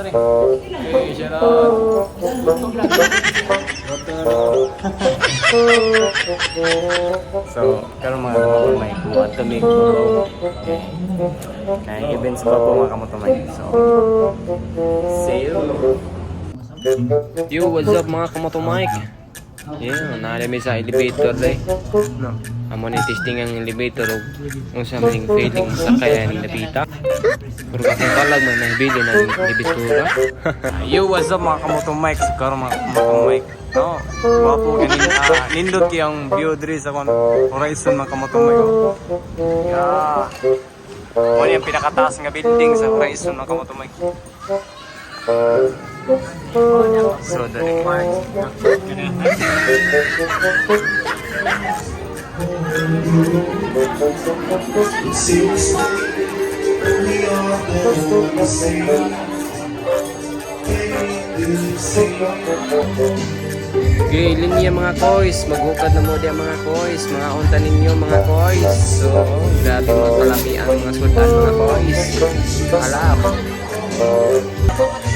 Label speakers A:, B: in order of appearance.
A: dali. Okay, shout out. So, karon mga kamotomay, kuha kami ko. Kaya events pa po mga kamotomay. So, see you. Yo, what's up mga kamotomay? Yeah, naalami sa elevator day. No. Amo ni testing ang elevator o kung sa maling feeling sa kaya ni Napita. Pero kakong kalag man nahibili na ng elevator. Yo, what's up mga kamoto mic? Siguro mga kamoto mic. No, wapo ganin. Ah, nindot yung view diri sa kon horizon mga kamoto mic. oh. Yeah. Mo yung pinakataas nga building sa horizon mga kamoto mic. So, dali. Okay, linya mga kois. Maghukad na mo diya mga kois. Mga unta ninyo mga kois. So, grabe mga kalami ang mga sultan mga kois.